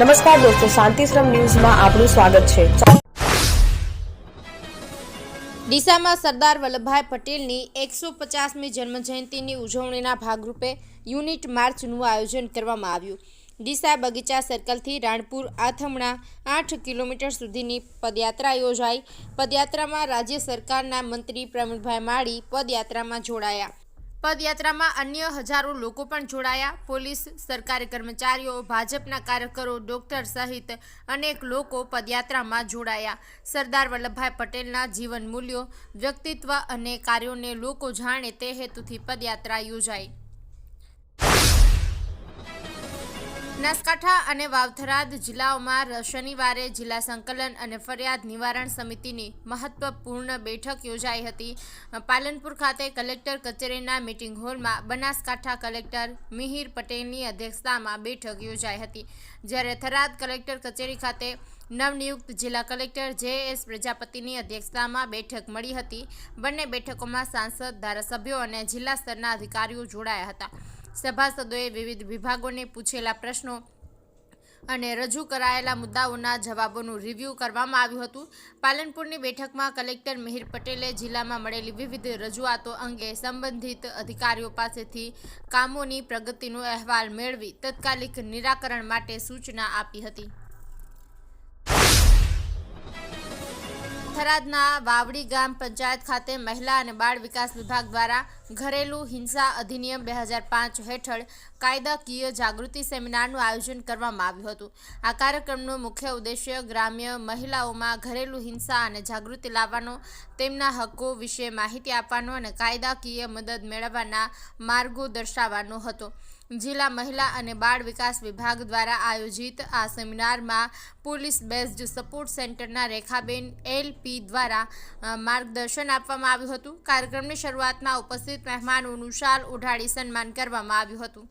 નમસ્કાર દોસ્તો, શાંતિશ્રમ ન્યૂઝમાં આપનું સ્વાગત છે. ડીસામાં સરદાર વલ્લભભાઈ પટેલની એકસો પચાસમી જન્મજયંતિની ઉજવણીના ભાગરૂપે યુનિટ માર્ચનું આયોજન કરવામાં આવ્યું. ડીસા બગીચા સર્કલથી રાણપુર આથમણા આઠ કિલોમીટર સુધીની પદયાત્રા યોજાઈ. પદયાત્રામાં રાજ્ય સરકારના મંત્રી પ્રવીણભાઈ માળી પદયાત્રામાં જોડાયા. પદયાત્રામાં અન્ય હજારો લોકો પણ જોડાયા. પોલીસ, સરકારી કર્મચારીઓ, ભાજપના કાર્યકરો, ડોક્ટર સહિત અનેક લોકો પદયાત્રામાં જોડાયા. સરદાર વલ્લભભાઈ પટેલના જીવન મૂલ્યો, વ્યક્તિત્વ અને કાર્યોને લોકો જાણે તે હેતુથી પદયાત્રા યોજાઈ. બનાસકાંઠા અને વાવથરાદ જિલ્લાઓમાં શનિવારે જિલ્લા સંકલન અને ફરિયાદ નિવારણ સમિતિની મહત્વપૂર્ણ બેઠક યોજાઈ હતી. પાલનપુર ખાતે કલેક્ટર કચેરીના મિટિંગ હોલમાં બનાસકાંઠા કલેક્ટર મિહિર પટેલની અધ્યક્ષતામાં બેઠક યોજાઈ હતી. જ્યારે થરાદ કલેક્ટર કચેરી ખાતે નવનિયુક્ત જિલ્લા કલેક્ટર જે એસ પ્રજાપતિની અધ્યક્ષતામાં બેઠક મળી હતી. બંને બેઠકોમાં સાંસદ, ધારાસભ્યો અને જિલ્લા સ્તરના અધિકારીઓ જોડાયા હતા. સભાસદોએ વિવિધ વિભાગોને પૂછેલા પ્રશ્નો અને રજૂ કરાયેલા મુદ્દાઓના જવાબોનું રિવ્યૂ કરવામાં આવ્યું હતું. પાલનપુરની બેઠકમાં કલેક્ટર મિહિર પટેલે જિલ્લામાં મળેલી વિવિધ રજૂઆતો અંગે સંબંધિત અધિકારીઓ પાસેથી કામોની પ્રગતિનો અહેવાલ મેળવી તાત્કાલિક નિરાકરણ માટે સૂચના આપી હતી. થરાદના વાવડી ગામ પંચાયત ખાતે મહિલા અને બાળ વિકાસ વિભાગ દ્વારા ઘરેલું હિંસા અધિનિયમ બે હજાર પાંચ હેઠળ કાયદાકીય જાગૃતિ સેમિનારનું આયોજન કરવામાં આવ્યું હતું. આ કાર્યક્રમનો મુખ્ય ઉદ્દેશ્ય ગ્રામ્ય મહિલાઓમાં ઘરેલું હિંસા અને જાગૃતિ લાવવાનો, તેમના હક્કો વિશે માહિતી આપવાનો અને કાયદાકીય મદદ મેળવવાના માર્ગો દર્શાવવાનો હતો. જિલ્લા મહિલા અને બાળ વિકાસ વિભાગ દ્વારા આયોજિત આ સેમિનારમાં પોલીસ બેઝડ સપોર્ટ સેન્ટરના રેખાબેન એલપી દ્વારા માર્ગદર્શન આપવામાં આવ્યું હતું. કાર્યક્રમની શરૂઆતમાં ઉપસ્થિત મહેમાનોનું શાલ ઉઢાડી સન્માન કરવામાં આવ્યું હતું.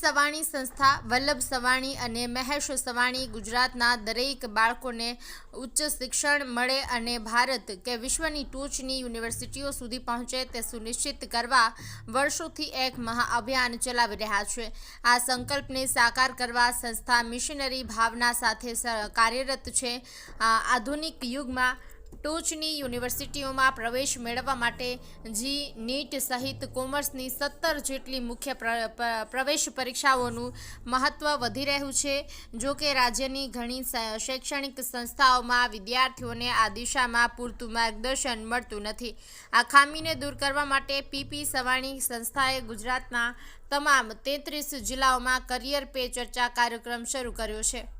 સવાણી સંસ્થા, વલ્લભ સવાણી અને મહેશ સવાણી ગુજરાતના દરેક બાળકોને ઉચ્ચ શિક્ષણ મળે અને ભારત કે વિશ્વની ટોચની યુનિવર્સિટીઓ સુધી પહોંચે તે સુનિશ્ચિત કરવા વર્ષોથી એક મહાઅભિયાન ચલાવી રહ્યા છે. આ સંકલ્પને સાકાર કરવા સંસ્થા મિશનરી ભાવના સાથે કાર્યરત છે. આધુનિક યુગમાં ટોચની યુનિવર્સિટીઓમાં પ્રવેશ મેળવવા માટે જી નીટ સહિત કોમર્સની સત્તર જેટલી મુખ્ય પ્ર- પ્રવેશ પરીક્ષાઓનું મહત્ત્વ વધી રહ્યું છે. જો કે રાજ્યની ઘણી શૈક્ષણિક સંસ્થાઓમાં વિદ્યાર્થીઓને આ દિશામાં પૂરતું માર્ગદર્શન મળતું નથી. આ ખામીને દૂર કરવા માટે પીપી સવાણી સંસ્થાએ ગુજરાતના તમામ તેત્રીસ જિલ્લાઓમાં કરિયર પે ચર્ચા કાર્યક્રમ શરૂ કર્યો છે.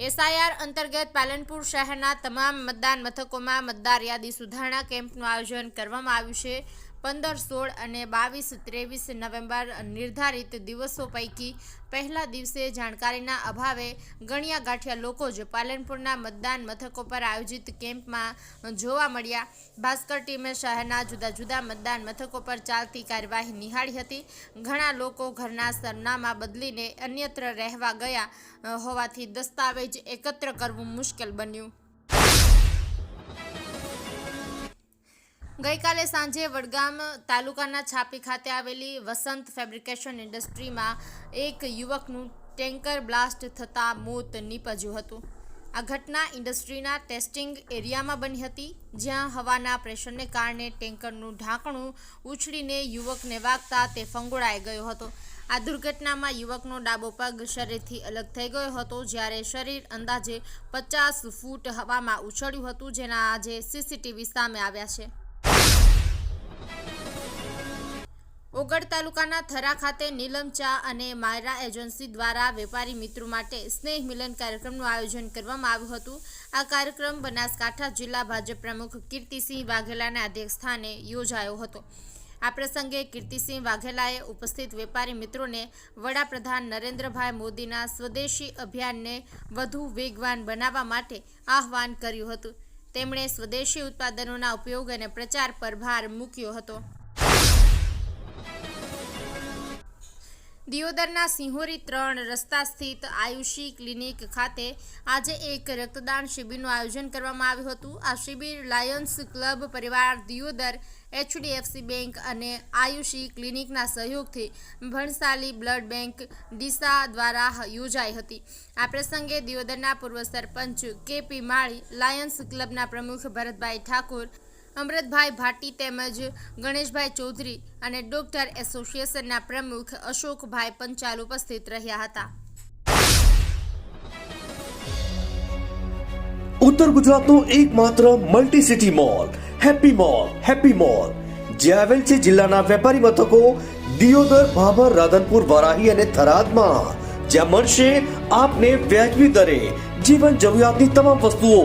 SIR અંતર્ગત પાલનપુર શહેરના તમામ મતદાન મથકોમાં મતદાર યાદી સુધારણા કેમ્પનું આયોજન કરવામાં આવ્યું છે. પંદર સોળ અને બાવીસ ત્રેવીસ નવેમ્બર નિર્ધારિત દિવસો પૈકી પહેલા દિવસે જાણકારીના અભાવે ગણ્યા ગાંઠિયા લોકો જ પાલનપુરના મતદાન મથકો પર આયોજિત કેમ્પમાં જોવા મળ્યા. ભાસ્કર ટીમે શહેરના જુદા જુદા મતદાન મથકો પર ચાલતી કાર્યવાહી નિહાળી હતી. ઘણા લોકો ઘરના સરનામા બદલીને અન્યત્ર રહેવા ગયા હોવાથી દસ્તાવેજ એકત્ર કરવું મુશ્કેલ બન્યું. ગઈકાલે સાંજે વડગામ તાલુકાના છાપી ખાતે આવેલી વસંત ફેબ્રિકેશન ઇન્ડસ્ટ્રીમાં એક યુવકનું ટેન્કર બ્લાસ્ટ થતાં મોત નીપજ્યું હતું. આ ઘટના ઇન્ડસ્ટ્રીના ટેસ્ટિંગ એરિયામાં બની હતી, જ્યાં હવાના પ્રેશરને કારણે ટેન્કરનું ઢાંકણું ઉછળીને યુવકને વાગતા તે ફંગોળાઈ ગયો હતો. આ દુર્ઘટનામાં યુવકનો ડાબો પગ શરીરથી અલગ થઈ ગયો હતો, જ્યારે શરીર અંદાજે પચાસ ફૂટ હવામાં ઉછળ્યું હતું, જેના આજે સીસીટીવી સામે આવ્યા છે. ઓગળ તાલુકાના થરા ખાતે નીલમ ચા અને માયરા એજન્સી દ્વારા વેપારી મિત્રો માટે સ્નેહ મિલન કાર્યક્રમનું આયોજન કરવામાં આવ્યું હતું. આ કાર્યક્રમ બનાસકાંઠા જિલ્લા ભાજપ પ્રમુખ કીર્તિસિંહ વાઘેલાના અધ્યક્ષસ્થાને યોજાયો હતો. આ પ્રસંગે કીર્તિસિંહ વાઘેલાએ ઉપસ્થિત વેપારી મિત્રોને વડાપ્રધાન નરેન્દ્રભાઈ મોદીના સ્વદેશી અભિયાનને વધુ વેગવાન બનાવવા માટે આહવાન કર્યું હતું. તેમણે સ્વદેશી ઉત્પાદનોના ઉપયોગ અને પ્રચાર પર ભાર મૂક્યો હતો. દિયોદરના સિંહોરી ત્રણ રસ્તા સ્થિત આયુષી ક્લિનિક ખાતે આજે એક રક્તદાન શિબિરનું આયોજન કરવામાં આવ્યું હતું. આ શિબિર લાયન્સ ક્લબ પરિવાર દિયોદર, એચડીએફસી બેંક અને આયુષી ક્લિનિકના સહયોગથી ભણસાલી બ્લડ બેંક ડીસા દ્વારા યોજાઈ હતી. આ પ્રસંગે દિયોદરના પૂર્વ સરપંચ કેપી માળી, લાયન્સ ક્લબના પ્રમુખ ભરતભાઈ ઠાકુર અમૃતભાઈ ભાટી તેમજ ગણેશભાઈ ચૌધરી અને ડોક્ટર એસોસિએશનના પ્રમુખ અશોકભાઈ પંચાલ ઉપસ્થિત રહ્યા હતા. ઉત્તર ગુજરાતનો એકમાત્ર multi city mall happy mall happy mall જે આવેલ છે જિલ્લાના વેપારી મથકો દિયોદર, ભાભર, રાધનપુર, વરાહી અને થરાદમાં. જ્યાં મળશે આપને વ્યાજબી દરે જીવન જરૂરિયાતની તમામ વસ્તુઓ.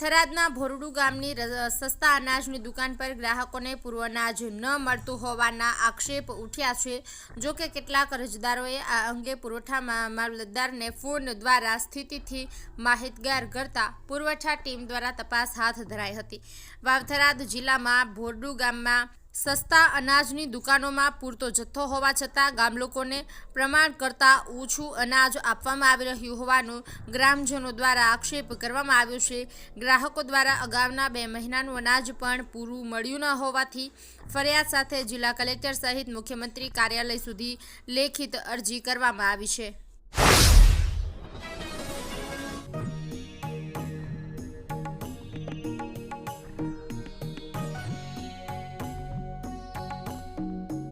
થરાદના ભોરડુ ગામની સસ્તા અનાજની દુકાન પર ગ્રાહકોને પૂર્વ અનાજ ન મળતું હોવાના આક્ષેપ ઉઠ્યા છે. જો કે કેટલાક અરજદારોએ આ અંગે પુરવઠામાં મામલતદારને ફોન દ્વારા સ્થિતિથી માહિતગાર કરતા પુરવઠા ટીમ દ્વારા તપાસ હાથ ધરાઈ હતી. વાવથરાદ જિલ્લામાં ભોરડુ ગામમાં સસ્તા અનાજની દુકાનોમાં પૂરતો જથ્થો હોવા છતાં ગામલોકોને પ્રમાણ કરતાં ઓછું અનાજ આપવામાં આવી રહ્યું હોવાનું ગ્રામજનો દ્વારા આક્ષેપ કરવામાં આવ્યો છે. ગ્રાહકો દ્વારા અગાઉના બે મહિનાનું અનાજ પણ પૂરું મળ્યું ન હોવાથી ફરિયાદ સાથે જિલ્લા કલેક્ટર સહિત મુખ્યમંત્રી કાર્યાલય સુધી લેખિત અરજી કરવામાં આવી છે.